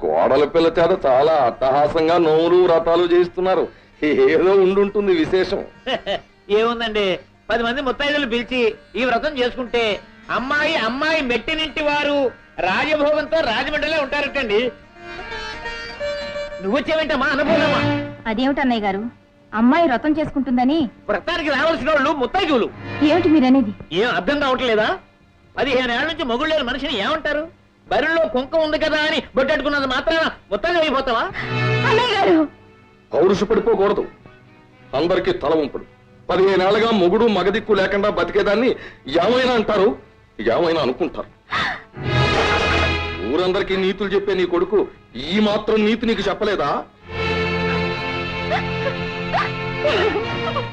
కోడల పిల్ల చేత చాలా అట్టహాసంగా నోములు వ్రతాలు చేయిస్తున్నారు. ఏదో ఉండుంటుంది విశేషం. ఏముందండి? పది మంది ముత్తైదులు పిలిచి ఈ వ్రతం చేసుకుంటే అమ్మాయి అమ్మాయి మెట్టినింటి వారు రాజభోగంతో రాజమండ్రిలో ఉంటారటండి. నువ్వు వచ్చావేంటమ్మా? అనుభవమా? అదేమిటి అన్నయ్య గారు? అమ్మాయి వ్రతం చేసుకుంటుందని? వ్రతానికి రావాల్సిన వాళ్ళు ముత్తైదువులు ఏమిటి మీరనేది? ఏం అర్థం కావట్లేదా? పదిహేను ఏళ్ళ నుంచి లేని మనిషిని ఏమంటారు? బరిలో కుంక ఉంది కదా అని బొట్టెట్టుకున్నది మాత్రాన ముత్తైదు అయిపోతావా? అన్నయ్య గారు పౌరుషు పడిపోకూడదు. అందరికీ తల ఉంపడు పదిహేనేళ్ళగా మొగుడు మగదిక్కు లేకుండా బతికేదాన్ని ఏమైనా అంటారు? ఏమైనా అనుకుంటారు. ఊరందరికీ నీతులు చెప్పే నీ కొడుకు ఈ మాత్రం నీతి నీకు చెప్పలేదా?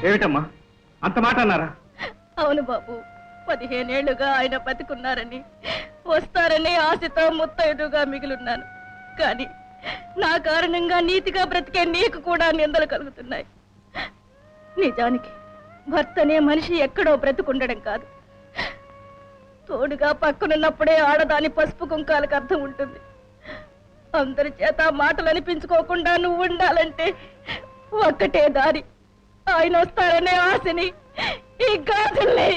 ఏమిటమ్మా? అంత మాట అన్నారా? అవును బాబు. పదిహేనేళ్ళుగా ఆయన బతికున్నారని. వస్తారని ఆశతో ముత్తైదుగా మిగిలిన్నాను. కానీ నా కారణంగా నీతిగా బ్రతికే నీకు కూడా నిందలు కలుగుతున్నాయి. నిజానికి భర్తనే మనిషి ఎక్కడో బ్రతుకుండడం కాదు. తోడుగా పక్కనున్నప్పుడే ఆడదాని పసుపు కుంకాలకు అర్థం ఉంటుంది. అందరి చేత మాటలు అనిపించుకోకుండా నువ్వు ఉండాలంటే ఒక్కటే దారి. ఆయన వస్తారనే ఆశని ఈ గాజుల్ని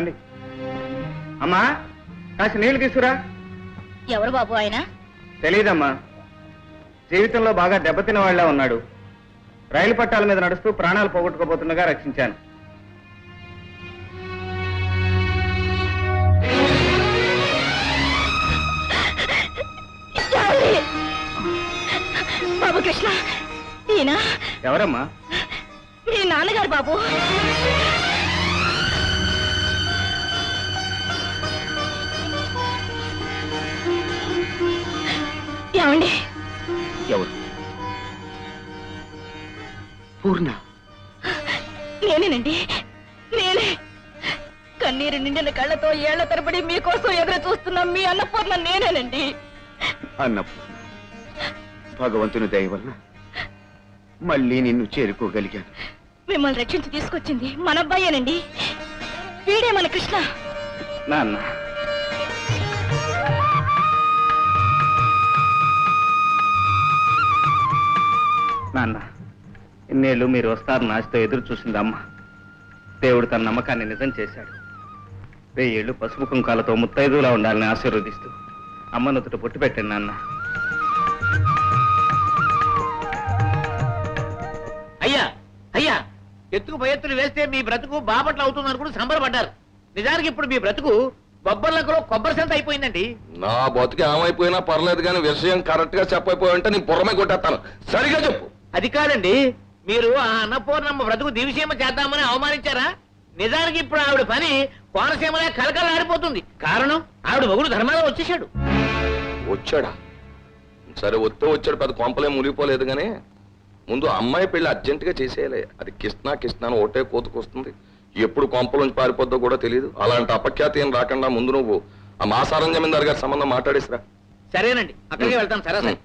ఏమండి? అమ్మా కాసి నీళ్ళు తీసుకురా. ఎవరు బాబు ఆయన? తెలియదమ్మా జీవితంలో బాగా దెబ్బతిన వాళ్ళ ఉన్నాడు. రైలు పట్టాల మీద నడుస్తూ ప్రాణాలు పోగొట్టుకోబోతుండగా రక్షించాను. బాబు కృష్ణ ఈయన? ఎవరమ్మా? మీ నాన్నగారు బాబు. ఏమండి? ఎవరు? పూర్ణ. నేనేనండి. నేనే. కన్నీరు నిండిన కళ్ళతో ఏళ్ళ తరబడి మీకోసం ఎదురు చూస్తున్న మీ అన్నపూర్ణ నేనేనండి. అన్నపూర్ణ భగవంతుని దయ వలన మళ్ళీ నిన్ను చేరుకోగలిగాను. మిమ్మల్ని రక్షించి తీసుకొచ్చింది మన అబ్బాయేనండి. వీడే మన కృష్ణ. నాన్న. నాన్న ఇన్నేళ్ళు మీరు వస్తారని ఆశతో ఎదురు చూసింది అమ్మ. దేవుడు తన నమ్మకాన్ని నిజం చేశాడు. వెయ్యేళ్ళు పసుపు కుంకాలతో ముత్తైదులా ఉండాలని ఆశీర్వదిస్తూ అమ్మ నుదుట పొట్టు పెట్టండి నాన్న. అయ్యా అయ్యా ఎత్తుకు పై ఎత్తులు వేస్తే మీ బ్రతుకు బాపట్ల అవుతుంది అనుకుని సంబరపడ్డారు. నిజానికి ఇప్పుడు మీ బ్రతుకు బొబ్బర్లకులో కొబ్బరి సంత అయిపోయిందండి. నా బతుకు ఏమైపోయినా పర్లేదు కానీ విషయం కరెక్ట్గా చెప్పైపోయి నీ బుర్రమే కొట్టేస్తాను. సరిగా చెప్పు. అది కాదండి మీరు ఆ అన్నపూర్ణమ్మ బ్రతుకు దివిసీమ చేద్దామని అవమానించారా? నిజానికి ఇప్పుడు ఆవిడ పని కోనసీమలే కలకలాడిపోతుంది. కారణం ఆవిడ మొగుడు ధర్మాలో వచ్చేసాడు వచ్చాడా? సరే వస్తే వచ్చాడు పెద్ద కొంపలే మునిగిపోలేదు కానీ ముందు అమ్మాయి పెళ్ళి అర్జెంటుగా చేసేయాలి. అది కృష్ణ కృష్ణ అని ఒకటే కోతుకొస్తుంది ఎప్పుడు కొంపలోంచి పారిపోద్దో కూడా తెలియదు అలాంటి అపఖ్యాతి ఏం రాకుండా ముందు నువ్వు ఆ మాసారం జమీందార్ గారి సంబంధం మాట్లాడేసిరా. సరేనండి అక్కడికి వెళ్తాం సరే సరే.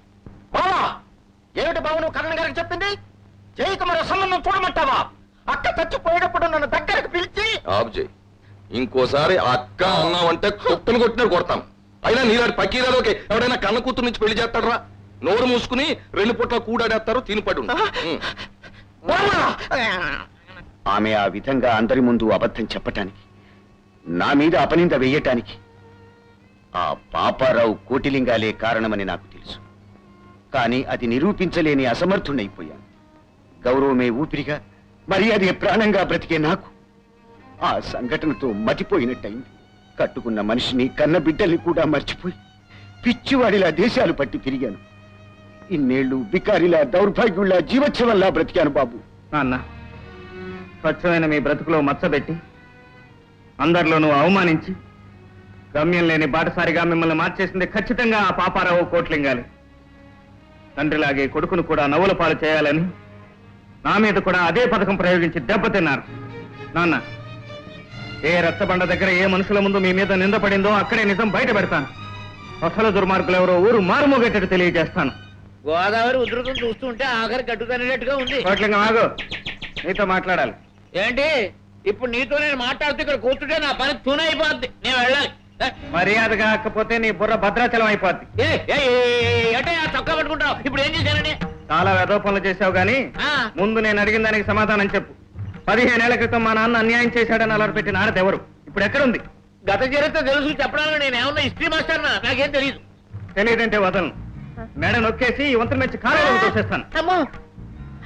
ఏమిటి బావ నువ్వు కరణ్ గారికి చెప్పింది? జయకుమార సంబంధం చూడమంటావా? అక్క చచ్చిపోయేటప్పుడు నన్ను దగ్గరకు పిలిచి ఇంకోసారి అక్క అన్నావంటే కుక్కను కొట్టినట్టు కొడతాను. అయినా నీలాంటి పకీరాలోకి ఎవడైనా కన్న కూతురు నుంచి పెళ్ళి చేస్తాడరా? నోరు మూసుకుని రెండు పుట్ల కూడాడేస్తారు తినిపడు! ఆమె ఆ విధంగా అందరి ముందు అబద్ధం చెప్పటానికి నా మీద అపనింద వెయ్యటానికి ఆ పాపారావు కోటిలింగాలే కారణమని నాకు తెలుసు. కానీ అది నిరూపించలేని అసమర్థుడైపోయాను గౌరవమే ఊపిరిగా మర్యాదే ప్రాణంగా బ్రతికే నాకు ఆ సంఘటనతో మతిపోయినట్టయింది. కట్టుకున్న మనిషిని కన్న బిడ్డల్ని కూడా మర్చిపోయి పిచ్చివాడిలా దేశాలు పట్టి తిరిగాను. ఇన్నేళ్ళు బికారిలా దౌర్భాగ్యుల్లా జీవోత్సవంలా బ్రతికాను బాబు. నాన్న స్వచ్ఛమైన మీ బ్రతుకులో మచ్చబెట్టి అందరిలోనూ అవమానించి గమ్యం లేని బాటసారిగా మిమ్మల్ని మార్చేసింది ఖచ్చితంగా ఆ పాపారావు కోట్లింగాలి. తండ్రిలాగే కొడుకును కూడా నవ్వుల పాలు చేయాలని నా మీద కూడా అదే పథకం ప్రయోగించి దెబ్బతిన్నారు నాన్న ఏ రచ్చబండ దగ్గర ఏ మనుషుల ముందు మీ మీద నిందపడిందో అక్కడే నిజం బయట పెడతాను. అసలు దుర్మార్గులు ఎవరో ఊరు మారుమోగేటట్టు తెలియజేస్తాను. గోదావరి ఉధృతం చూస్తుంటే ఆఖరి కట్టుకనేటట్టుగా ఉంది. కోట్లింగం ఆగు. నీతో మాట్లాడాలి. ఏంటి? ఇప్పుడు నీతో నేను మాట్లాడుతూ ఇక్కడ కూర్చుంటే నా పని తూన అయిపోద్ది నేను వెళ్ళాలి. మర్యాద కాకపోతే నీ బుర్ర భద్రాచలం అయిపోద్ది. చొక్కా పట్టుకుంటావు. ఇప్పుడు ఏం చేశానని? చాలా వెధవ పనులు చేశావు గాని ముందు నేను అడిగిన దానికి సమాధానం చెప్పు. పదిహేనేళ్ళ క్రితం మా నాన్న అన్యాయం చేశాడని అలర్ పెట్టిన ఆడది ఎవరు ఇప్పుడు ఎక్కడుంది? గత చరిత్ర తెలుసు చెప్పడానికి నేను ఏమన్నా హిస్టరీ మాస్టర్ నాకేం తెలియదు తెలియదంటే వదలను. మెడ నొక్కేసి వంతుల మెచ్చి కాలంలో తోసేస్తాను. అమ్మో!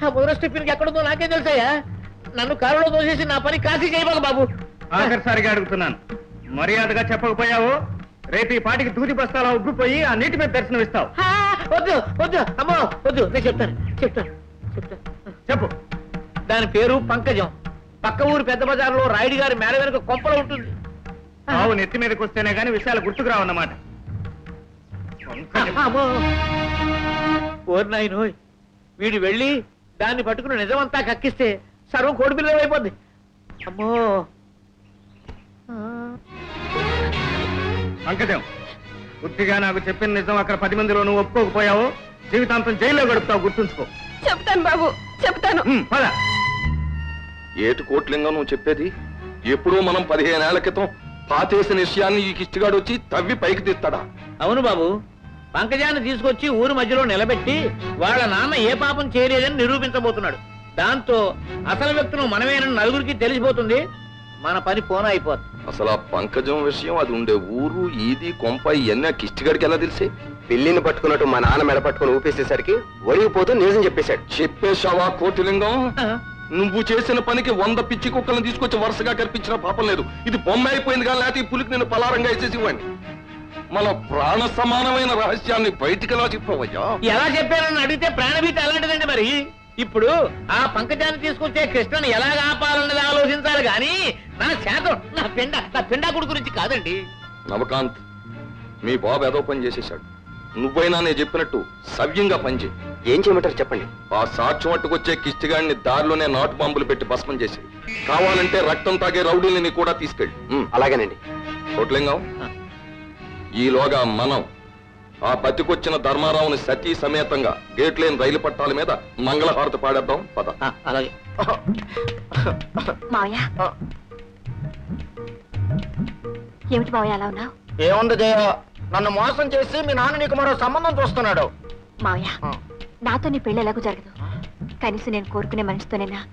ఆ ఎక్కడుందో నాకే తెలుసాయా నన్ను కారులో తోసేసి నా పని కాశీ చేయబాక బాబు. ఆఖరిసారిగా అడుగుతున్నాను. మర్యాదగా చెప్పకపోయావో? రేపు ఈ పాటికి దూది బస్తాలా ఉబ్బిపోయి ఆ నీటి మీద దర్శనం ఇస్తావు వద్దు వద్దు అమ్మో వద్దు నేను చెప్తాను చెప్తాను చెప్తాను. చెప్పు. దాని పేరు పంకజం. పక్క ఊరు పెద్ద బజార్లో రాయుడు గారి మేడ వెనుక కొంపలో ఉంటుంది. ఆవు నెత్తి మీదకి వస్తేనే గాని విషయాలు గుర్తుకు రావన్నమాట. అమ్మో. ఓరి వీడు వెళ్ళి దాన్ని పట్టుకుని నిజమంతా కక్కిస్తే సర్వం కోడి పిల్లలు అయిపోద్ది అమ్మో. పంకజం. బుద్ధిగా నాకు చెప్పిన నిజం అక్కడ పది మందిలో నువ్వు ఒప్పుకోకపోయావో జీవితాంతం జైల్లో గడుపుతావు గుర్తుంచుకో. చెప్తాను బాబు చెప్తాను. పద. ఏటు కోట్లింగం నువ్వు చెప్పేది? ఎప్పుడూ మనం పదిహేనేళ్ళ క్రితం పాతేసిన విషయాన్ని ఈ కిష్టిగాడు వచ్చి తవ్వి పైకి తీస్తాడా? అవును బాబు. పంకజాన్ని తీసుకొచ్చి ఊరు మధ్యలో నిలబెట్టి వాళ్ళ నాన్న ఏ పాపం చేయలేదని నిరూపించబోతున్నాడు. దాంతో అసలు వ్యక్తులు మనమేనని నలుగురికి తెలిసిపోతుంది. మన పని పోన అయిపోతుంది అసలు ఆ పంకజం విషయం అది ఉండే ఊరు ఈది కొంప ఇవన్నీ ఆ కిష్టిగాడికి ఎలా తెలిసే? పిల్లిని పట్టుకున్నట్టు మా నాన్న మెడ పట్టుకుని ఊపేసేసరికి ఒడిగిపోతూ నిజం చెప్పేశాడు. చెప్పేశావా కోటిలింగం? నువ్వు చేసిన పనికి వంద పిచ్చి కుక్కలను తీసుకొచ్చి వరుసగా కనిపించిన పాపం లేదు. ఇది బొమ్మ అయిపోయింది కానీ లేకపోతే ఈ పులికి నేను పలారంగా వేసేసి ఇవ్వండి మన ప్రాణ సమానమైన రహస్యాన్ని బయటికి ఎలా చెప్పవయ్యా? ఎలా చెప్పారని అడిగితే ప్రాణభీతి అలాంటిదండి మరి. ఇప్పుడు ఆ పంకజాన్ని తీసుకొచ్చే కృష్ణను ఎలా ఆపాలన్నది ఆలోచించాలి గాని నా శాతం. నా పిండ నా పిండాకుడు గురించి కాదండి. నవకాంత్ మీ బాబు ఏదో పని చేసేశాడు. నువ్వైనా నేను చెప్పినట్టు సవ్యంగా పనిచేయి ఏం చేయమంటారు చెప్పండి. ఆ సాక్ష్యం అట్టుకొచ్చే కిష్టిగాడిని దారిలోనే నాటు బాంబులు పెట్టి భస్మం చేసి కావాలంటే రక్తం తాగే రౌడీని కూడా తీసుకెళ్ళి. అలాగేనండి. కోట్లింగం ఈలోగా మనం ఆ బతికొచ్చిన ధర్మారావుని సతీ సమేతంగా గేట్ లేని రైలు పట్టాల మీద మంగళహారతి పాడేద్దాం. పద. ఆ, అలాగే. మావయ్య. ఏమిటి మావయ్య అలా ఉన్నావు? ఏముంది జయ నన్ను మోసం చేసి మీ నాన్న నీకు మరో సంబంధం చూస్తున్నాడు. మావయ్య నాతో నీ పెళ్ళి ఎలాగూ జరగదు. కనీసం నేను కోరుకునే మనిషితోనైనా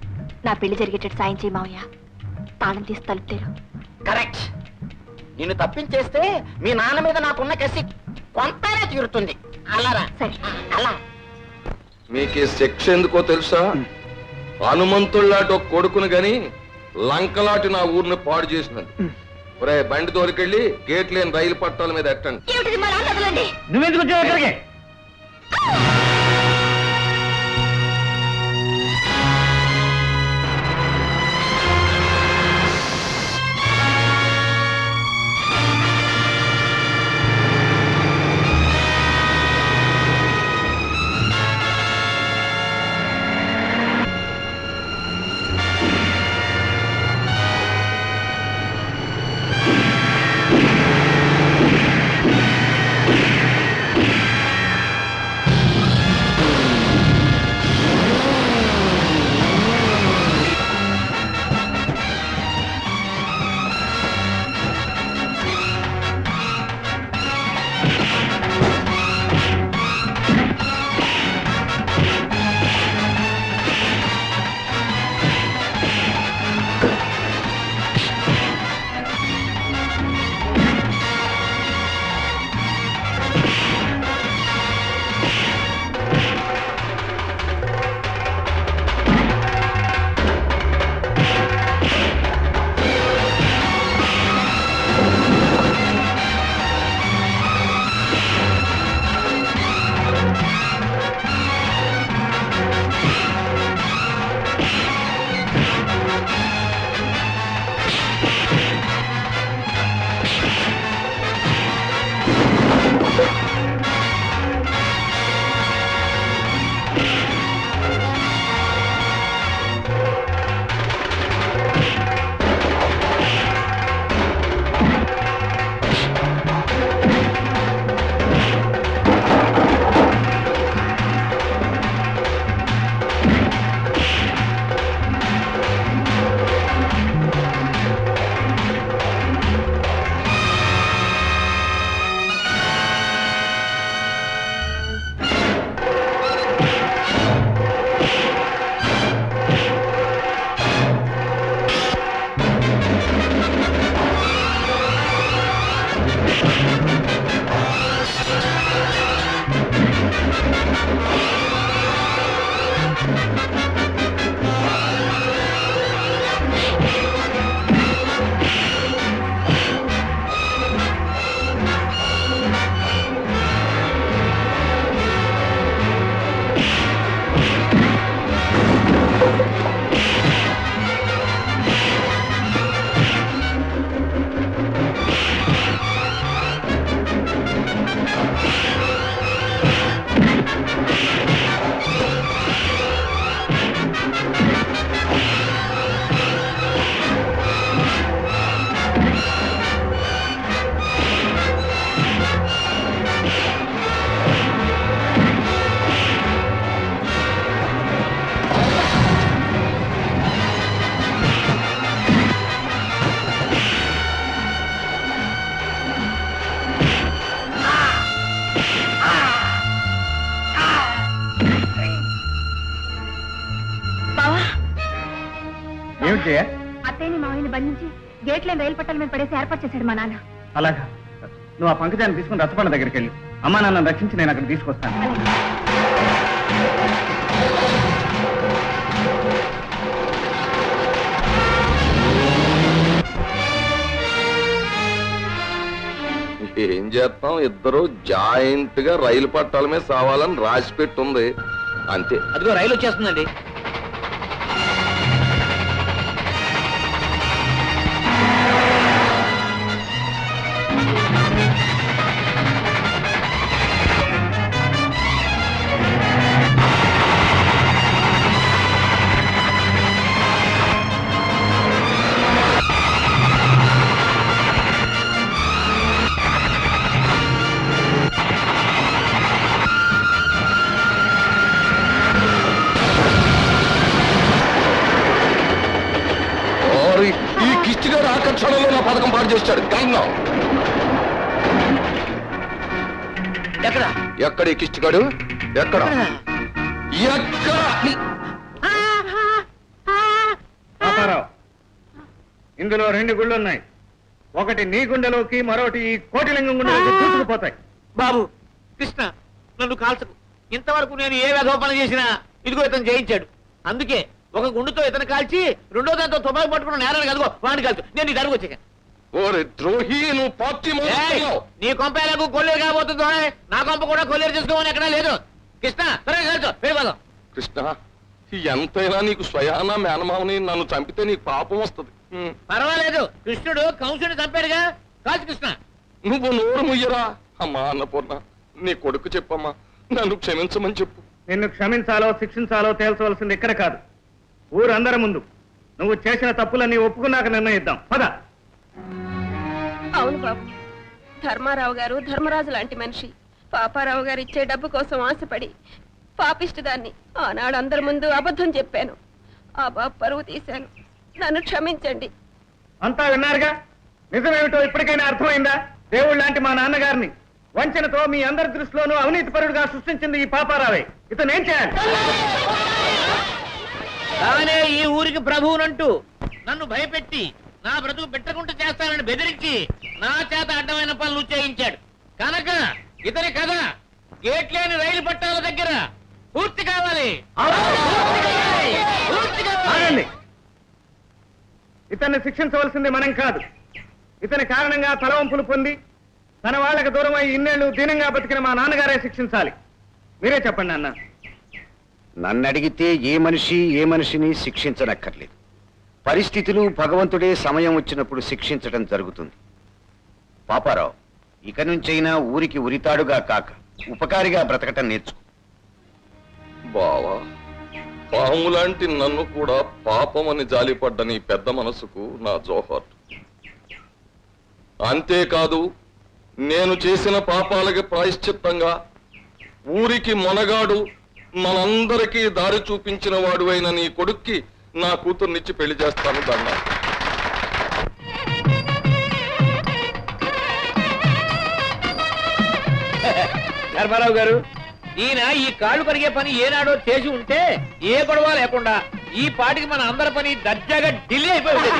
నా పెళ్ళి జరిగేటట్టు సాయం చేయి మావయ్య. తాళం తీసి తలుపు తెరు కరెక్ట్. నిన్ను తప్పించేస్తే మీ నాన్న మీద నాకున్న కసి. కొంతనే తీరుతుంది. అలారా సరే. అలా. మీకు శిక్ష ఎందుకో తెలుసా? హనుమంతుల్లాంటి ఒక కొడుకును గని లంకలాంటి నా ఊరిని పాడు చేసినది. ఒరే బండి దొరికెళ్ళి గేట్ లేని రైలు పట్టాల మీద ఎట్టండి. నువ్వెందుకు వచ్చావు గేట్లేని రైలు పట్టాల మీద పడేసి ఏర్పాటు చేశాడు మా నాన్న. అలాగా. నువ్వు ఆ పంకజాన్ని తీసుకుని రచ్చబండ దగ్గరికి వెళ్ళి. అమ్మా నాన్నని రక్షించి నేను అక్కడ తీసుకొస్తాను. ఏం చేస్తాం? ఇద్దరు జాయింట్గా రైలు పట్టాల మీద సావాలని రాసి పెట్టుంది. అంతే. అదిగో రైలు వచ్చేస్తుందండి. ఎక్కడ? ఎక్కడ ఈ ఎక్కడ? ఎక్కడ? పాపారావు ఇందులో రెండు గుళ్ళు ఉన్నాయి ఒకటి నీ గుండెలోకి మరొకటి ఈ కోటిలింగం గుండెలోకి దూసుకుపోతాయి. బాబు కృష్ణ నన్ను కాల్చకు. ఇంతవరకు నేను ఏ విధవ పని చేసినా ఇదిగో ఇతను చేయించాడు అందుకే ఒక గుండుతో ఇతను కాల్చి రెండో దాంతో తుపాకి పట్టుకున్న నేరాన్ని కదుగో వాడిని కాల్చు. నేను ఇటు అడుగు వచ్చాను ఓరి ద్రోహి నువ్వు పార్టీ మారుస్తున్నావు. నీ కొంప ఎలాగూ కొల్లేరు కాబోతుందో నా కొంప కూడా కొల్లేరు చేసుకోమని ఎక్కడా లేదు. కృష్ణ త్వరగా కాల్చు వెళ్ళిపోదాం కృష్ణ ఎంతైనా నీకు స్వయాన మేనమావని నన్ను చంపితే నీకు పాపం వస్తుంది. హ్మ్. పర్వాలేదు కృష్ణుడు కంసుని చంపాడుగా. కాల్చు కృష్ణ. నువ్వు నోరు ముయ్యరా? అమ్మా అన్నపూర్ణ నీ కొడుకు చెప్పమ్మా నన్ను క్షమించమని చెప్పు. నిన్ను క్షమించాలో శిక్షించాలో తేల్చవలసింది ఇక్కడ కాదు. ఊరందరి ముందు. నువ్వు చేసిన తప్పులన్నీ ఒప్పుకున్నాక నిర్ణయిద్దాం. పద. అవును బాబు. ధర్మారావు గారు ధర్మరాజు లాంటి మనిషి. పాపారావు గారు ఇచ్చే డబ్బు కోసం ఆశపడి పాపిష్టిదాన్ని ఆనాడు అందరి ముందు అబద్ధం చెప్పాను. ఆ బాబు పరువు తీశాను. నన్ను క్షమించండి. అంతా విన్నారుగా? నిజమేమిటో ఇప్పటికైనా అర్థమైందా? దేవుడు లాంటి మా నాన్నగారిని వంచనతో మీ అందరి దృష్టిలోనూ అవినీతి పరుడుగా సృష్టించింది ఈ పాపారావే. ఇతను ఏం చేయాలి? తానే ఈ ఊరికి ప్రభువునంటూ నన్ను భయపెట్టి నా బ్రతుకు పెట్టకుండా చేస్తానని బెదిరించి నా చేత అడ్డమైన పనులు చేయించాడు. కనుక ఇతని కథ గేట్ లేని రైలు పట్టాల దగ్గర పూర్తి కావాలి. ఆగండి. ఇతన్ని శిక్షించవలసింది మనం కాదు. ఇతని కారణంగా తలవంపులు పొంది తన వాళ్ళకి దూరమై ఇన్నేళ్ళు దీనంగా బతికిన మా నాన్నగారే శిక్షించాలి. మీరే చెప్పండి అన్న నన్ను అడిగితే ఏ మనిషి ఏ మనిషిని శిక్షించనక్కర్లేదు. పరిస్థితులు భగవంతుడే సమయం వచ్చినప్పుడు శిక్షించడం జరుగుతుంది. పాపారావు ఇక నుంచైనా ఊరికి ఉరితాడుగా కాక ఉపకారిగా బ్రతకటం నేర్చుకో. బావా పాము లాంటి నన్ను కూడా పాపమని జాలిపడ్డ నీ పెద్ద మనసుకు నా జోహార్. అంతేకాదు నేను చేసిన పాపాలకి ప్రాయశ్చిత్తంగా ఊరికి మొనగాడు మనందరికీ దారి చూపించిన వాడు అయిన నీ కొడుక్కి నా కూతుర్నిచ్చి పెళ్ళి చేస్తాను దన్నా ధర్మారావు గారు ఈయన ఈ కాళ్ళు కరిగే పని ఏనాడో చేసి ఉంటే ఏ గొడవ లేకుండా ఈ పాటికి మన అందరి పని దర్జాగా ఢిల్లీ అయిపోయింది